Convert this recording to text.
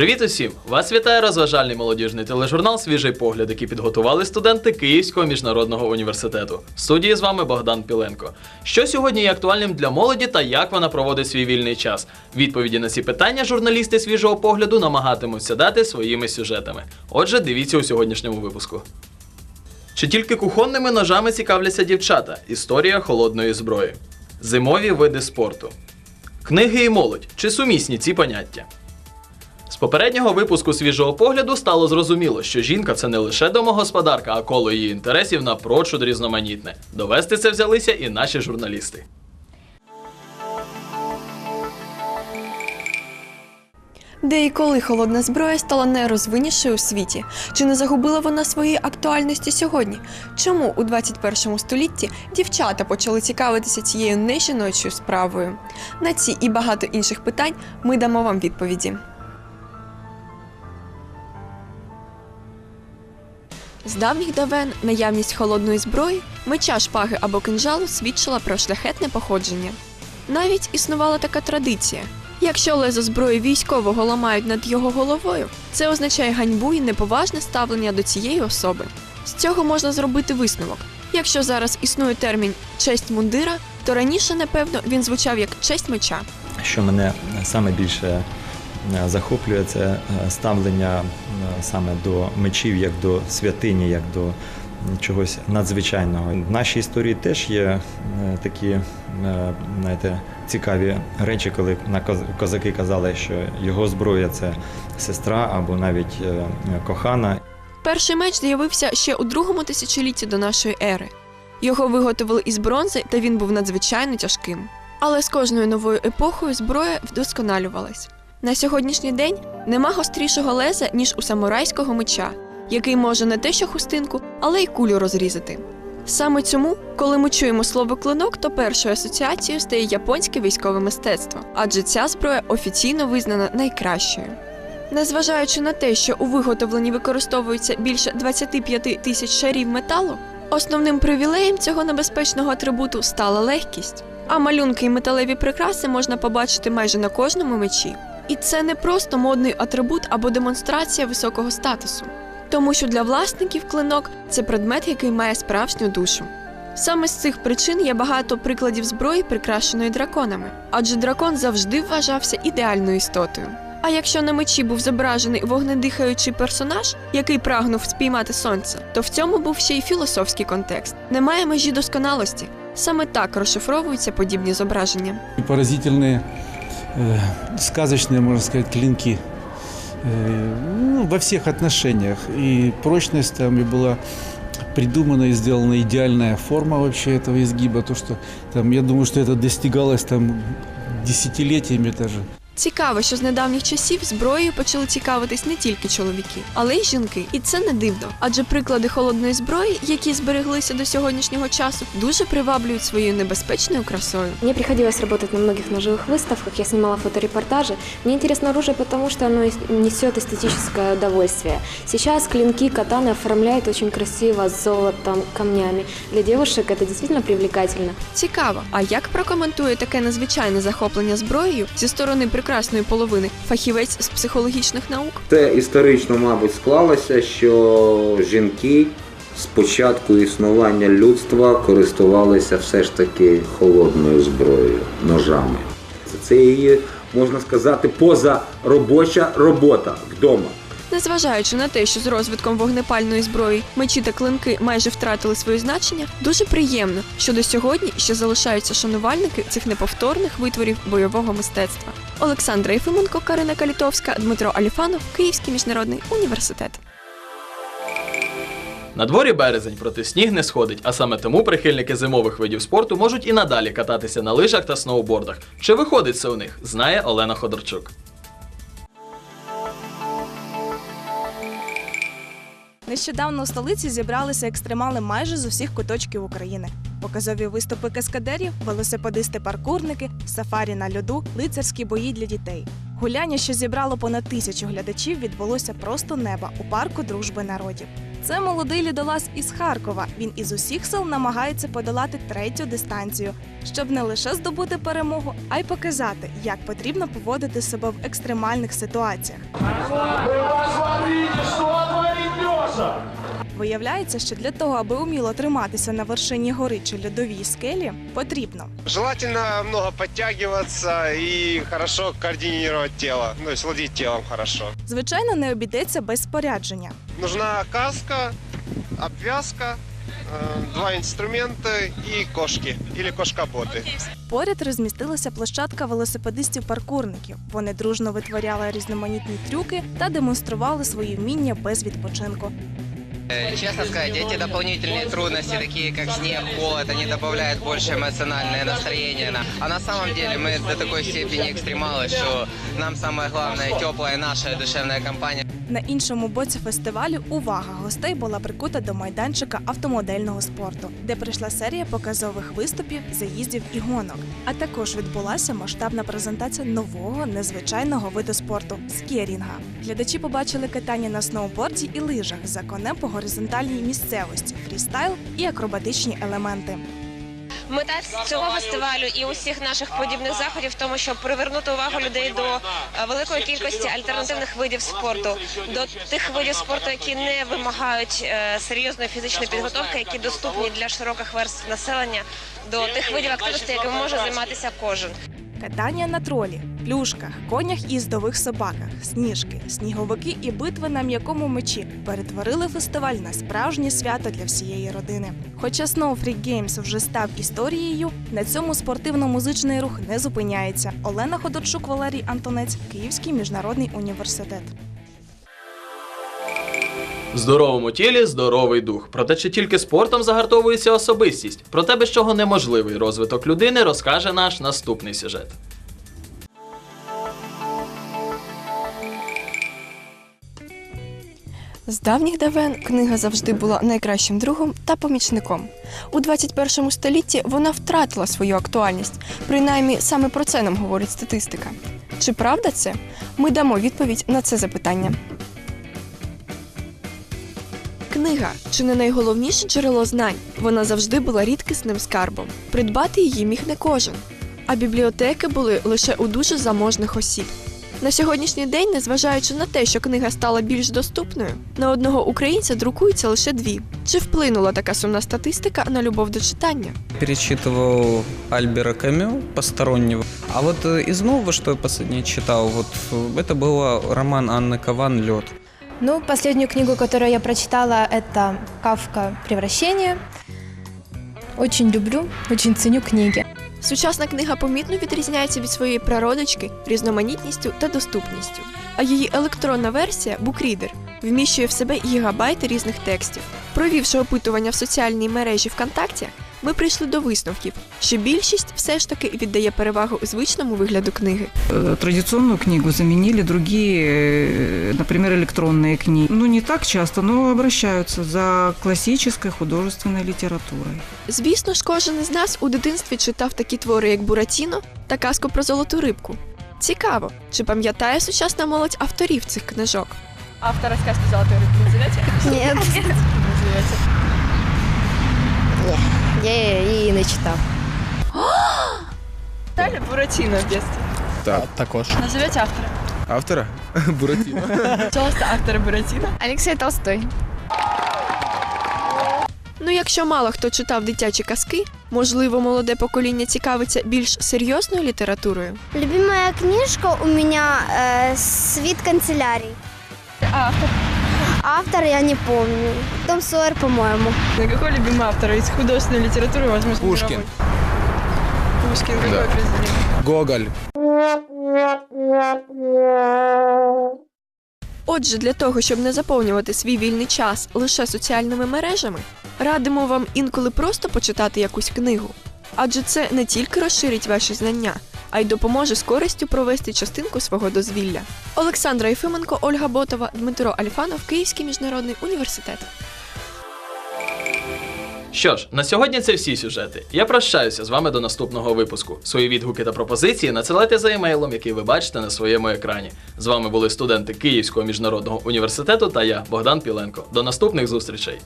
Привіт усім! Вас вітає розважальний молодіжний тележурнал Свіжий погляд, який підготували студенти Київського міжнародного університету. В студії з вами Богдан Піленко. Що сьогодні є актуальним для молоді та як вона проводить свій вільний час? Відповіді на ці питання журналісти свіжого погляду намагатимуться дати своїми сюжетами. Отже, дивіться у сьогоднішньому випуску. Чи тільки кухонними ножами цікавляться дівчата? Історія холодної зброї. Зимові види спорту. Книги і молодь. Чи сумісні ці поняття? Попереднього випуску свіжого погляду стало зрозуміло, що жінка це не лише домогосподарка, а коло її інтересів напрочуд різноманітне. Довести це взялися і наші журналісти. Де і коли холодна зброя стала найрозвиннішою у світі? Чи не загубила вона своєї актуальності сьогодні? Чому у 21 столітті дівчата почали цікавитися цією нежіночою справою? На ці і багато інших питань ми дамо вам відповіді. З давніх давен наявність холодної зброї, меча, шпаги або кинжалу свідчила про шляхетне походження. Навіть існувала така традиція. Якщо лезо зброї військового ламають над його головою, це означає ганьбу і неповажне ставлення до цієї особи. З цього можна зробити висновок. Якщо зараз існує термін честь мундира, то раніше, напевно, він звучав як честь меча. Що мене саме більше захоплює, це е, ставлення е, саме до мечів як до святині, як до чогось надзвичайного. В нашій історії теж є е, такі е, знаєте, цікаві речі, коли козаки казали, що його зброя це сестра або навіть е, кохана. Перший меч з'явився ще у другому тисячолітті до нашої ери. Його виготовили із бронзи, та він був надзвичайно тяжким. Але з кожною новою епохою зброя вдосконалювалась. На сьогоднішній день нема гострішого леза, ніж у самурайського меча, який може не те що хустинку, але й кулю розрізати. Саме цьому, коли ми чуємо слово клинок, то першою асоціацією стає японське військове мистецтво, адже ця зброя офіційно визнана найкращою. Незважаючи на те, що у виготовленні використовується більше 25 тисяч шарів металу, основним привілеєм цього небезпечного атрибуту стала легкість. А малюнки і металеві прикраси можна побачити майже на кожному мечі. І це не просто модний атрибут або демонстрація високого статусу, тому що для власників клинок це предмет, який має справжню душу. Саме з цих причин є багато прикладів зброї, прикрашеної драконами, адже дракон завжди вважався ідеальною істотою. А якщо на мечі був зображений вогнедихаючий персонаж, який прагнув спіймати сонце, то в цьому був ще й філософський контекст. Немає межі досконалості. Саме так розшифровуються подібні зображення. поразительные, э, сказочные, можно сказать, клинки. Э, ну, во всех отношениях. И прочность там и была придумана и сделана идеальная форма вообще этого изгиба. То, что там, я думаю, что это достигалось там десятилетиями даже. Цікаво, що з недавніх часів зброєю почали цікавитись не тільки чоловіки, але й жінки. І це не дивно, адже приклади холодної зброї, які збереглися до сьогоднішнього часу, дуже приваблюють своєю небезпечною красою. Мне приходилось работать на многих ножевых выставках, я снимала фоторепортажи. Мне интересно оружие, потому что оно ес- несет эстетическое удовольствие. Сейчас клинки, катаны оформляют очень красиво, с золотом, камнями. Для девушек это действительно привлекательно. Цікаво, а як прокоментує таке незвичайне захоплення зброєю зі сторони прекрасної половини фахівець з психологічних наук? Це історично, мабуть, склалося, що жінки з початку існування людства користувалися все ж таки холодною зброєю, ножами. Це її, можна сказати, позаробоча робота вдома. Незважаючи на те, що з розвитком вогнепальної зброї мечі та клинки майже втратили своє значення, дуже приємно, що до сьогодні ще залишаються шанувальники цих неповторних витворів бойового мистецтва. Олександра Єфименко, Карина Калітовська, Дмитро Аліфанов, Київський міжнародний університет. На дворі березень, проте сніг не сходить, а саме тому прихильники зимових видів спорту можуть і надалі кататися на лижах та сноубордах. Чи виходить це у них, знає Олена Ходорчук. Нещодавно у столиці зібралися екстремали майже з усіх куточків України. Показові виступи каскадерів, велосипедисти-паркурники, сафарі на льоду, лицарські бої для дітей. Гуляння, що зібрало понад тисячу глядачів, відбулося просто неба у парку дружби народів. Це молодий лідолаз із Харкова. Він із усіх сил намагається подолати третю дистанцію, щоб не лише здобути перемогу, а й показати, як потрібно поводити себе в екстремальних ситуаціях. Виявляється, що для того, аби уміло триматися на вершині гори чи льодовій скелі, потрібно Желательно много подтягиваться и хорошо координировать тело, ну, есть владеть хорошо. звичайно не обійдеться без спорядження. Нужна каска, обвязка, э, два инструмента и кошки или кошка-боты. Поряд розмістилася площадка велосипедистів-паркурників. Вони дружно витворяли різноманітні трюки та демонстрували свої вміння без відпочинку. Э, Честно сказать, эти дополнительные трудности, такие как снег, холод, они добавляют больше эмоциональное настроение. на- А на самом деле мы до такой степени экстремалы, что нам самое главное теплая наша душевная компания. На іншому боці фестивалю увага гостей була прикута до майданчика автомодельного спорту, де прийшла серія показових виступів, заїздів і гонок. А також відбулася масштабна презентація нового незвичайного виду спорту скерінга. Глядачі побачили катання на сноуборді і лижах за конем по горизонтальній місцевості, фрістайл і акробатичні елементи. Мета цього фестивалю і усіх наших подібних заходів в тому, щоб привернути увагу людей до е, великої кількості альтернативних видів спорту, до тих видів спорту, які не вимагають е, серйозної фізичної підготовки, які доступні для широких верств населення, до тих видів активності, якими може займатися кожен. Катання на тролі, плюшках, конях і їздових собаках, сніжки, сніговики і битви на м'якому мечі перетворили фестиваль на справжнє свято для всієї родини. Хоча Snow Freak Games вже став історією, на цьому спортивно-музичний рух не зупиняється. Олена Ходорчук, Валерій Антонець, Київський міжнародний університет. В здоровому тілі здоровий дух. Проте чи тільки спортом загартовується особистість? Про те, без чого неможливий розвиток людини, розкаже наш наступний сюжет. З давніх давен книга завжди була найкращим другом та помічником. У 21 столітті вона втратила свою актуальність. Принаймні, саме про це нам говорить статистика. Чи правда це? Ми дамо відповідь на це запитання Книга чи не найголовніше джерело знань. Вона завжди була рідкісним скарбом. Придбати її міг не кожен. А бібліотеки були лише у дуже заможних осіб. На сьогоднішній день, незважаючи на те, що книга стала більш доступною, на одного українця друкується лише дві. Чи вплинула така сумна статистика на любов до читання? перечитывал Альбера Камю постороннего. А вот э, из нового, что я последнее читал, вот э, это был роман Анны Кован «Лед». Ну, последнюю книгу, которую я прочитала, это «Кавка. Превращение». Очень люблю, очень ценю книги. Сучасна книга помітно відрізняється від своєї прародички різноманітністю та доступністю. А її електронна версія Букрідер вміщує в себе гігабайти різних текстів. Провівши опитування в соціальній мережі ВКонтакті, ми прийшли до висновків, що більшість все ж таки віддає перевагу звичному вигляду книги. Э, Традиционную книгу заменили другие, э, например, электронные книги. Ну, не так часто, но обращаются за классической художественной литературой. Звісно ж, кожен із нас у дитинстві читав такі твори, як Буратіно та казку про золоту рибку. Цікаво, чи пам'ятає сучасна молодь авторів цих книжок? Автора сказки золотої рибки називається? Нет, Називається. я її не читав. Читали Буратіно в дитинстві? Так, також. Назовіть автора. Автора? Буратіно. Пожалуйста, автора Буратіно. Олексій Толстой. Ну, якщо мало хто читав дитячі казки, можливо, молоде покоління цікавиться більш серйозною літературою. Любимая книжка у меня э, «Свит канцелярий». Автор. Автор я не помню. Том Сойер, по-моему. На какой любимый автор из художественной литературы, возможно, Пушкин. Пушкин, какой Да. произведение? Гоголь. Отже, для того, щоб не заповнювати свій вільний час лише соціальними мережами, радимо вам інколи просто почитати якусь книгу. Адже це не тільки розширить ваші знання, а й допоможе з користю провести частинку свого дозвілля. Олександра Єфименко, Ольга Ботова, Дмитро Альфанов, Київський міжнародний університет. Що ж, на сьогодні це всі сюжети. Я прощаюся з вами до наступного випуску. Свої відгуки та пропозиції надсилайте за емейлом, який ви бачите на своєму екрані. З вами були студенти Київського міжнародного університету та я, Богдан Піленко. До наступних зустрічей.